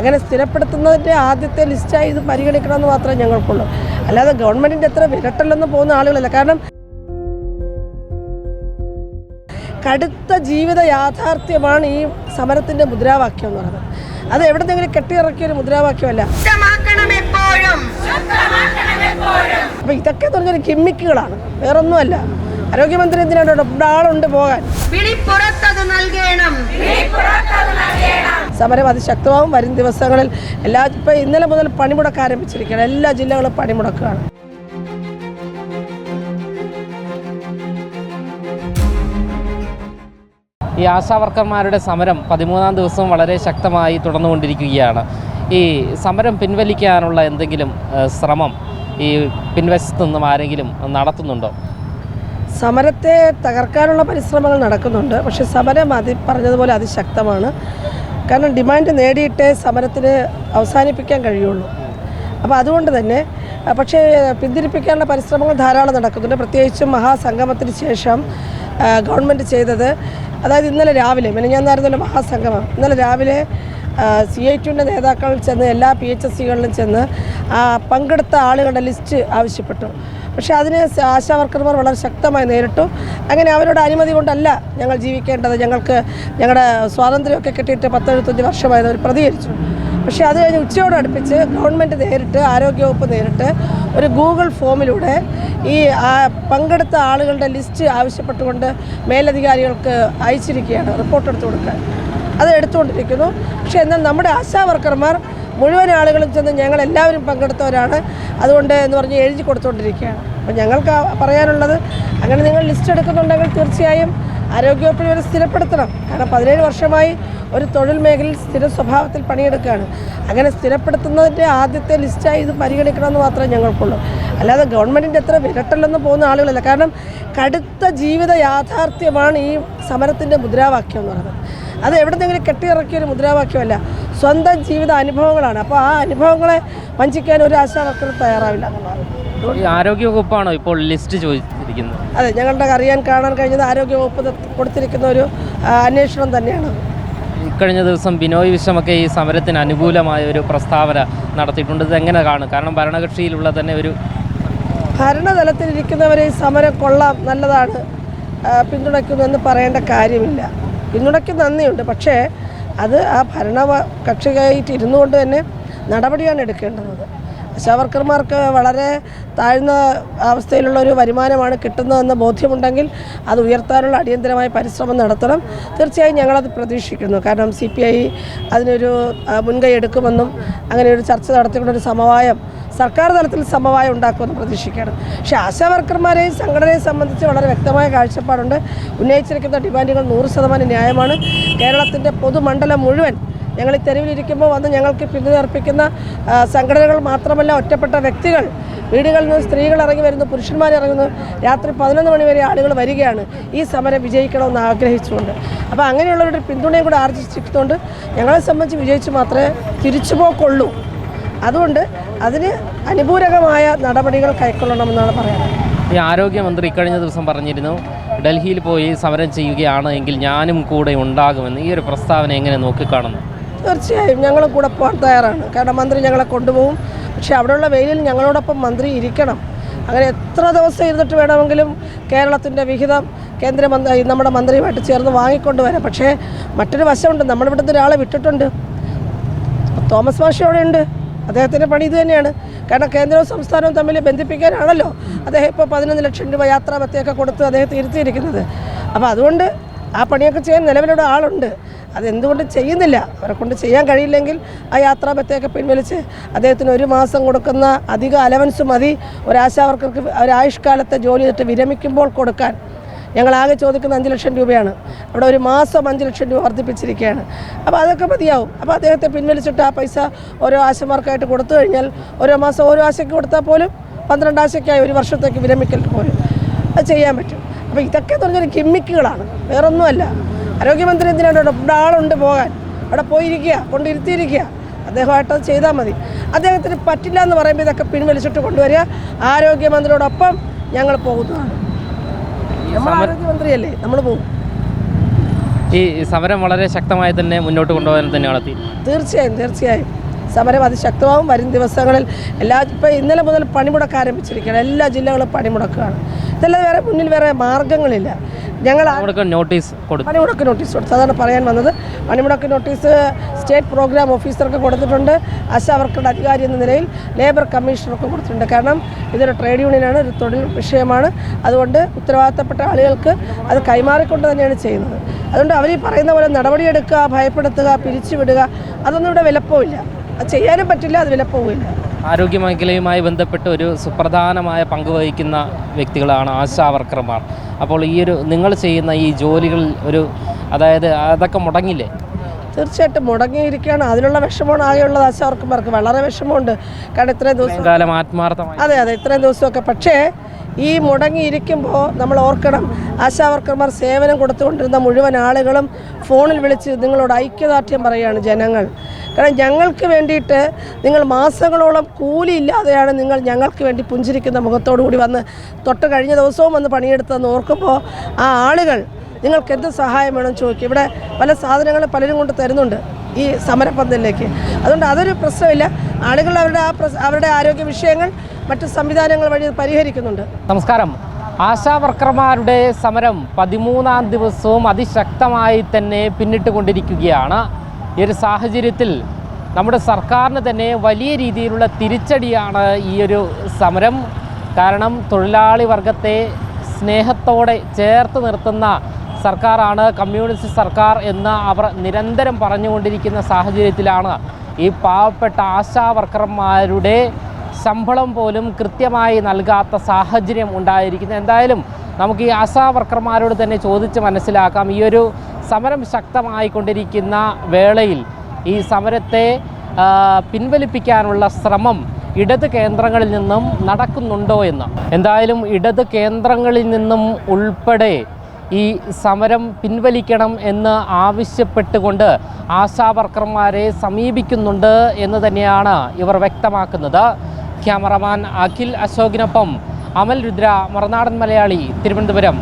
അങ്ങനെ സ്ഥിരപ്പെടുത്തുന്നതിന്റെ ആദ്യത്തെ ലിസ്റ്റായി ഇത് പരിഗണിക്കണമെന്ന് മാത്രമേ ഞങ്ങൾക്കുള്ളൂ. അല്ലാതെ ഗവൺമെന്റിന്റെ എത്ര വിരട്ടല്ലെന്ന് പോകുന്ന ആളുകളല്ല. കാരണം കടുത്ത ജീവിത യാഥാർത്ഥ്യമാണ് ഈ സമരത്തിന്റെ മുദ്രാവാക്യം എന്ന് പറയുന്നത്. അത് എവിടെ നിന്നെങ്കിലും കെട്ടിയിറക്കിയ ഒരു മുദ്രാവാക്യമല്ല. അപ്പൊ എപ്പോഴും. ഇതൊക്കെ തുടങ്ങിയൊരു കിമ്മിക്കുകളാണ്. വേറൊന്നുമല്ല. ആരോഗ്യമന്ത്രി എന്തിനാണ് ഇവിടെ? ഇവിടെ ആളുണ്ട് പോകാൻ. സമരം അതിശക്തമാവും വരും ദിവസങ്ങളിൽ എല്ലാ ഇപ്പം ഇന്നലെ മുതൽ പണിമുടക്ക് ആരംഭിച്ചിരിക്കുകയാണ്. എല്ലാ ജില്ലകളും പണിമുടക്കുകയാണ്. ഈ ആശാവർക്കർമാരുടെ സമരം പതിമൂന്നാം ദിവസം വളരെ ശക്തമായി തുടർന്നുകൊണ്ടിരിക്കുകയാണ്. ഈ സമരം പിൻവലിക്കാനുള്ള എന്തെങ്കിലും ശ്രമം ഈ പിൻവശത്തു നിന്നും ആരെങ്കിലും നടത്തുന്നുണ്ടോ? സമരത്തെ തകർക്കാനുള്ള പരിശ്രമങ്ങൾ നടക്കുന്നുണ്ട്. പക്ഷേ സമരം അതി പറഞ്ഞതുപോലെ അതിശക്തമാണ്. കാരണം ഡിമാൻഡ് നേടിയിട്ടേ സമരത്തിന് അവസാനിപ്പിക്കാൻ കഴിയുള്ളൂ. അപ്പോൾ അതുകൊണ്ട് തന്നെ പക്ഷേ പിന്തിരിപ്പിക്കാനുള്ള പരിശ്രമങ്ങൾ ധാരാളം നടക്കുന്നുണ്ട്. പ്രത്യേകിച്ചും മഹാസംഗമത്തിന് ശേഷം ഗവൺമെന്റ് ചെയ്തത് അതായത് ഇന്നലെ രാവിലെ മെനഞ്ഞാന്നായിരുന്നല്ലോ മഹാസംഗമം ഇന്നലെ രാവിലെ സി ഐ ടുവിന്റെ നേതാക്കൾ ചെന്ന് എല്ലാ പി എച്ച് എസ് സികളിലും ചെന്ന് പങ്കെടുത്ത ആളുകളുടെ ലിസ്റ്റ് ആവശ്യപ്പെട്ടു. പക്ഷേ അതിന് ആശാ വർക്കർമാർ വളരെ ശക്തമായി നേരിട്ടു. അങ്ങനെ അവരുടെ അനുമതി കൊണ്ടല്ല ഞങ്ങൾ ജീവിക്കേണ്ടത്. ഞങ്ങൾക്ക് ഞങ്ങളുടെ സ്വാതന്ത്ര്യമൊക്കെ കിട്ടിയിട്ട് പത്തെഴുപത്തഞ്ച് വർഷമായത് അവർ പ്രതികരിച്ചു. പക്ഷേ അത് കഴിഞ്ഞ് ഉച്ചയോട് അടുപ്പിച്ച് ഗവൺമെന്റ് നേരിട്ട് ആരോഗ്യവകുപ്പ് നേരിട്ട് ഒരു ഗൂഗിൾ ഫോമിലൂടെ ഈ പങ്കെടുത്ത ആളുകളുടെ ലിസ്റ്റ് ആവശ്യപ്പെട്ടുകൊണ്ട് മേലധികാരികൾക്ക് അയച്ചിരിക്കുകയാണ് റിപ്പോർട്ട് എടുത്തു കൊടുക്കാൻ. അത് എടുത്തുകൊണ്ടിരിക്കുന്നു. പക്ഷേ എന്നാൽ നമ്മുടെ ആശാ വർക്കർമാർ മുഴുവൻ ആളുകളും ചെന്ന് ഞങ്ങൾ എല്ലാവരും പങ്കെടുത്തവരാണ്. അതുകൊണ്ട് എന്ന് പറഞ്ഞ് എഴുതി കൊടുത്തുകൊണ്ടിരിക്കുകയാണ് അപ്പോൾ ഞങ്ങൾക്ക് പറയാനുള്ളത് അങ്ങനെ നിങ്ങൾ ലിസ്റ്റ് എടുക്കുന്നുണ്ടെങ്കിൽ തീർച്ചയായും ആരോഗ്യവകുപ്പിൽ ഇവരെ സ്ഥിരപ്പെടുത്തണം. കാരണം പതിനേഴ് വർഷമായി ഒരു തൊഴിൽ മേഖലയിൽ സ്ഥിര സ്വഭാവത്തിൽ പണിയെടുക്കുകയാണ്. അങ്ങനെ സ്ഥിരപ്പെടുത്തുന്നതിന്റെ ആദ്യത്തെ ലിസ്റ്റായി ഇത് പരിഗണിക്കണമെന്ന് മാത്രമേ ഞങ്ങൾക്കുള്ളൂ. അല്ലാതെ ഗവൺമെന്റിന്റെ എത്ര വിരട്ടല്ലെന്ന് പോകുന്ന ആളുകളല്ല. കാരണം കടുത്ത ജീവിത യാഥാർത്ഥ്യമാണ് ഈ സമരത്തിന്റെ മുദ്രാവാക്യം എന്ന് പറയുന്നത്. അത് എവിടെന്നെങ്കിലും കെട്ടിയിറക്കിയ ഒരു മുദ്രാവാക്യമല്ല. സ്വന്തം ജീവിത അനുഭവങ്ങളാണ്. അപ്പോൾ ആ അനുഭവങ്ങളെ വഞ്ചിക്കാൻ ഒരു ആശാവർക്കർ തയ്യാറാവില്ല എന്നുള്ളതാണ്. ആരോഗ്യവകുപ്പാണോ ഇപ്പോൾ ലിസ്റ്റ് ചോദിച്ചിരിക്കുന്നത്? അതെ ഞങ്ങളുടെ അറിയാൻ കാണാൻ കഴിഞ്ഞത് ആരോഗ്യവകുപ്പ് കൊടുത്തിരിക്കുന്ന ഒരു അന്വേഷണം തന്നെയാണ്. കഴിഞ്ഞ ദിവസം ബിനോയ് വിശ്വമൊക്കെ ഈ സമരത്തിന് അനുകൂലമായ ഒരു പ്രസ്താവന നടത്തിയിട്ടുണ്ട്. ഇത് എങ്ങനെ കാണും? കാരണം ഭരണകക്ഷിയിലുള്ള തന്നെ ഒരു ഭരണതലത്തിലിരിക്കുന്നവരെ ഈ സമരം കൊള്ളാം നല്ലതാണ് പിന്തുണയ്ക്കുന്നെന്ന് പിന്തുണയ്ക്കുന്നു എന്ന് പറയേണ്ട കാര്യമില്ല. പിന്തുണയ്ക്ക് നന്ദിയുണ്ട്. പക്ഷേ അത് ആ ഭരണ കക്ഷിയായിട്ട് ഇരുന്നുകൊണ്ട് തന്നെ നടപടിയാണ് എടുക്കേണ്ടത്. ആശാവർക്കർമാർക്ക് വളരെ താഴ്ന്ന അവസ്ഥയിലുള്ള ഒരു വരുമാനമാണ് കിട്ടുന്നതെന്ന് ബോധ്യമുണ്ടെങ്കിൽ അത് ഉയർത്താനുള്ള അടിയന്തരമായ പരിശ്രമം നടത്തണം. തീർച്ചയായും ഞങ്ങളത് പ്രതീക്ഷിക്കുന്നു. കാരണം സി പി ഐ അതിനൊരു മുൻകൈ എടുക്കുമെന്നും അങ്ങനെ ഒരു ചർച്ച നടത്തിക്കൊണ്ടൊരു സമവായം സർക്കാർ തലത്തിൽ സമവായം ഉണ്ടാക്കുമെന്ന് പ്രതീക്ഷിക്കുകയാണ്. പക്ഷേ ആശാവർക്കർമാരെയും സംഘടനയെ സംബന്ധിച്ച് വളരെ വ്യക്തമായ കാഴ്ചപ്പാടുണ്ട്. ഉന്നയിച്ചിരിക്കുന്ന ഡിമാൻഡുകൾ നൂറ് ശതമാനം ന്യായമാണ്. കേരളത്തിന്റെ പൊതുമണ്ഡലം മുഴുവൻ ഞങ്ങൾ ഈ തെരുവിലിരിക്കുമ്പോൾ വന്ന് ഞങ്ങൾക്ക് പിന്തുണർപ്പിക്കുന്ന സംഘടനകൾ മാത്രമല്ല ഒറ്റപ്പെട്ട വ്യക്തികൾ. വീടുകളിൽ നിന്ന് സ്ത്രീകൾ ഇറങ്ങി വരുന്നു പുരുഷന്മാർ ഇറങ്ങുന്നു. രാത്രി പതിനൊന്ന് മണി വരെ ആളുകൾ വരികയാണ്. ഈ സമരം വിജയിക്കണമെന്ന് ആഗ്രഹിച്ചുകൊണ്ട്. അപ്പോൾ അങ്ങനെയുള്ളവരുടെ പിന്തുണയും കൂടെ ആർജിച്ചിട്ടുകൊണ്ട് ഞങ്ങളെ സംബന്ധിച്ച് വിജയിച്ച് മാത്രമേ തിരിച്ചുപോക്കൊള്ളൂ. അതുകൊണ്ട് അതിന് അനുപൂരകമായ നടപടികൾ കൈക്കൊള്ളണമെന്നാണ് പറയുന്നത് ഈ ആരോഗ്യമന്ത്രി ഇക്കഴിഞ്ഞ ദിവസം പറഞ്ഞിരുന്നു ഡൽഹിയിൽ പോയി സമരം ചെയ്യുകയാണ് എങ്കിൽ ഞാനും കൂടെ ഉണ്ടാകുമെന്ന് ഈ ഒരു പ്രസ്താവന എങ്ങനെ നോക്കിക്കാണുന്നു? തീർച്ചയായും ഞങ്ങൾ കൂടെ പോകാൻ തയ്യാറാണ്. കാരണം മന്ത്രി ഞങ്ങളെ കൊണ്ടുപോകും. പക്ഷേ അവിടെയുള്ള വെയിലിൽ ഞങ്ങളോടൊപ്പം മന്ത്രി ഇരിക്കണം. അങ്ങനെ എത്ര ദിവസം ഇരുന്നിട്ട് വേണമെങ്കിലും കേരളത്തിന്റെ വിഹിതം കേന്ദ്രമന്ത്രി നമ്മുടെ മന്ത്രിയുമായിട്ട് ചേർന്ന് വാങ്ങിക്കൊണ്ട് വരാം. പക്ഷേ മറ്റൊരു വശമുണ്ട്. നമ്മളിവിടുന്ന് ഒരാളെ വിട്ടിട്ടുണ്ട്. തോമസ് മാഷി അവിടെ ഉണ്ട് അദ്ദേഹത്തിന്റെ പണി ഇത് തന്നെയാണ്. കാരണം കേന്ദ്രവും സംസ്ഥാനവും തമ്മിൽ ബന്ധിപ്പിക്കാനാണല്ലോ അദ്ദേഹം ഇപ്പോൾ പതിനൊന്ന് ലക്ഷം രൂപ യാത്രാപത്തൊക്കെ കൊടുത്ത് അദ്ദേഹത്തെ ഇരുത്തിയിരിക്കുന്നത് അപ്പോൾ അതുകൊണ്ട് ആ പണിയൊക്കെ ചെയ്യാൻ നിലവിലൂടെ ആളുണ്ട്. അതെന്തുകൊണ്ട് ചെയ്യുന്നില്ല? അവരെ കൊണ്ട് ചെയ്യാൻ കഴിയില്ലെങ്കിൽ ആ യാത്രാപത്തൊക്കെ പിൻവലിച്ച് അദ്ദേഹത്തിന് ഒരു മാസം കൊടുക്കുന്ന അധിക അലവൻസ് മതി. ഒരാശാവർക്കർക്ക് ഒരായുഷ്കാലത്തെ ജോലി ചെയ്തിട്ട് വിരമിക്കുമ്പോൾ കൊടുക്കാൻ. ഞങ്ങളാകെ ചോദിക്കുന്ന അഞ്ച് ലക്ഷം രൂപയാണ്. അവിടെ ഒരു മാസം അഞ്ച് ലക്ഷം രൂപ വർദ്ധിപ്പിച്ചിരിക്കുകയാണ്. അപ്പോൾ അതൊക്കെ മതിയാവും. അപ്പോൾ അദ്ദേഹത്തെ പിൻവലിച്ചിട്ട് ആ പൈസ ഓരോ ആശമാർക്കായിട്ട് കൊടുത്തു കഴിഞ്ഞാൽ ഓരോ മാസം ഓരോ ആശയ്ക്ക് കൊടുത്താൽ പോലും പന്ത്രണ്ട് ആശയ്ക്കായി ഒരു വർഷത്തേക്ക് വിരമിക്കൽ പോലും അത് ചെയ്യാൻ പറ്റും. അപ്പോൾ ഇതൊക്കെ എന്ന് പറഞ്ഞാൽ കിമ്മിക്കുകളാണ് വേറൊന്നുമല്ല. ആരോഗ്യമന്ത്രി എന്തിനാണ് അവിടെ ഇവിടെ ആളുണ്ട് പോകാൻ? അവിടെ പോയിരിക്കുക കൊണ്ടിരുത്തിയിരിക്കുക. അദ്ദേഹമായിട്ട് അത് ചെയ്താൽ മതി. അദ്ദേഹത്തിന് പറ്റില്ല എന്ന് പറയുമ്പോൾ ഇതൊക്കെ പിൻവലിച്ചിട്ട് കൊണ്ടുവരിക. ആരോഗ്യമന്ത്രിയോടൊപ്പം ഞങ്ങൾ പോകുന്നതാണ്. നമ്മൾ ആരോഗ്യമന്ത്രിയല്ലേ? നമ്മൾ പോകും. ഈ സമരം വളരെ ശക്തമായി തന്നെ മുന്നോട്ട് കൊണ്ടുപോകാൻ തന്നെയാണ് നടത്തി തീർച്ചയായും തീർച്ചയായും. സമരം അതിശക്തമാവും. വരും ദിവസങ്ങളിൽ എല്ലാ ഇപ്പോൾ ഇന്നലെ മുതൽ പണിമുടക്ക് ആരംഭിച്ചിരിക്കുകയാണ്. എല്ലാ ജില്ലകളും പണിമുടക്കുകയാണ്. ഇതല്ലാതെ വേറെ മുന്നിൽ വേറെ മാർഗങ്ങളില്ല. ഞങ്ങൾ നോട്ടീസ് പണിമുടക്ക് നോട്ടീസ് കൊടുത്തു. അതാണ് പറയാൻ വന്നത്. പണിമുടക്ക് നോട്ടീസ് സ്റ്റേറ്റ് പ്രോഗ്രാം ഓഫീസർക്ക് കൊടുത്തിട്ടുണ്ട്. ആശാവർക്കറുടെ അധികാരി എന്ന നിലയിൽ ലേബർ കമ്മീഷണർക്ക് കൊടുത്തിട്ടുണ്ട്. കാരണം ഇതൊരു ട്രേഡ് യൂണിയനാണ് ഒരു തൊഴിൽ വിഷയമാണ്. അതുകൊണ്ട് ഉത്തരവാദിത്തപ്പെട്ട ആളുകൾക്ക് അത് കൈമാറിക്കൊണ്ട് തന്നെയാണ് ചെയ്യുന്നത്. അതുകൊണ്ട് അവർ ഈ പറയുന്ന പോലെ നടപടിയെടുക്കുക ഭയപ്പെടുത്തുക പിരിച്ചുവിടുക അതൊന്നും ഇവിടെ വിലപ്പോവില്ല. അത് ചെയ്യാനും പറ്റില്ല അത് വിലപ്പോവില്ല ആരോഗ്യ മേഖലയുമായി ബന്ധപ്പെട്ട് ഒരു സുപ്രധാനമായ പങ്ക് വഹിക്കുന്ന വ്യക്തികളാണ് ആശാ വർക്കർമാർ. അപ്പോൾ ഈ ഒരു നിങ്ങൾ ചെയ്യുന്ന ഈ ജോലികൾ ഒരു അതായത് അതൊക്കെ മുടങ്ങില്ലേ? തീർച്ചയായിട്ടും മുടങ്ങിയിരിക്കുകയാണ്. അതിനുള്ള വിഷമമാണ് ആകെയുള്ളത് ആശാവർക്കന്മാർക്ക് വളരെ വിഷമമുണ്ട്. കാരണം ഇത്രയും ദിവസം കാലം ആത്മാർത്ഥമായി. അതെ അതെ ഇത്രയും ദിവസമൊക്കെ. പക്ഷേ ഈ മുടങ്ങിയിരിക്കുമ്പോൾ നമ്മൾ ഓർക്കണം ആശാവർക്കർമാർ സേവനം കൊടുത്തുകൊണ്ടിരുന്ന മുഴുവൻ ആളുകളും ഫോണിൽ വിളിച്ച് നിങ്ങളോട് ഐക്യദാർഢ്യം പറയുകയാണ് ജനങ്ങൾ. കാരണം ഞങ്ങൾക്ക് വേണ്ടിയിട്ട് നിങ്ങൾ മാസങ്ങളോളം കൂലി ഇല്ലാതെയാണ് നിങ്ങൾ ഞങ്ങൾക്ക് വേണ്ടി പുഞ്ചിരിക്കുന്ന മുഖത്തോടു കൂടി വന്ന് തൊട്ട് കഴിഞ്ഞ ദിവസവും വന്ന് പണിയെടുത്തതെന്ന് ഓർക്കുമ്പോൾ ആ ആളുകൾ നിങ്ങൾക്ക് എന്ത് സഹായം വേണം ചോദിക്കും. ഇവിടെ പല സാധനങ്ങളും പലരും കൊണ്ട് തരുന്നുണ്ട് ഈ സമരപന്തലിലേക്ക്. അതുകൊണ്ട് അതൊരു പ്രശ്നമില്ല. ആളുകൾ അവരുടെ ആ അവരുടെ ആരോഗ്യ വിഷയങ്ങൾ മറ്റ് സംവിധാനങ്ങൾ വഴി പരിഹരിക്കുന്നുണ്ട്. നമസ്കാരം. ആശാ വർക്കർമാരുടെ സമരം പതിമൂന്നാം ദിവസവും അതിശക്തമായി തന്നെ പിന്നിട്ട് കൊണ്ടിരിക്കുകയാണ് ഈ ഒരു സാഹചര്യത്തിൽ നമ്മുടെ സർക്കാരിന് തന്നെ വലിയ രീതിയിലുള്ള തിരിച്ചടിയാണ് ഈ ഒരു സമരം. കാരണം തൊഴിലാളി വർഗത്തെ സ്നേഹത്തോടെ ചേർത്ത് നിർത്തുന്ന സർക്കാരാണ് കമ്മ്യൂണിസ്റ്റ് സർക്കാർ എന്ന് അവർ നിരന്തരം പറഞ്ഞുകൊണ്ടിരിക്കുന്ന സാഹചര്യത്തിലാണ് ഈ പാവപ്പെട്ട ആശാ വർക്കർമാരുടെ ശമ്പളം പോലും കൃത്യമായി നൽകാത്ത സാഹചര്യം ഉണ്ടായിരിക്കുന്നു. എന്തായാലും നമുക്ക് ഈ ആശാ വർക്കർമാരോട് തന്നെ ചോദിച്ച് മനസ്സിലാക്കാം. ഈ ഒരു സമരം ശക്തമായിക്കൊണ്ടിരിക്കുന്ന വേളയിൽ ഈ സമരത്തെ പിൻവലിപ്പിക്കാനുള്ള ശ്രമം ഇടത് കേന്ദ്രങ്ങളിൽ നിന്നും നടക്കുന്നുണ്ടോ എന്ന്. എന്തായാലും ഇടത് കേന്ദ്രങ്ങളിൽ നിന്നും ഉൾപ്പെടെ ഈ സമരം പിൻവലിക്കണം എന്ന് ആവശ്യപ്പെട്ടുകൊണ്ട് ആശാ വർക്കർമാരെ സമീപിക്കുന്നുണ്ട് എന്ന് തന്നെയാണ് ഇവർ വ്യക്തമാക്കുന്നത്. ക്യാമറമാൻ അഖിൽ അശോകിനൊപ്പം അമൽ രുദ്ര മറനാടൻ മലയാളി തിരുവനന്തപുരം.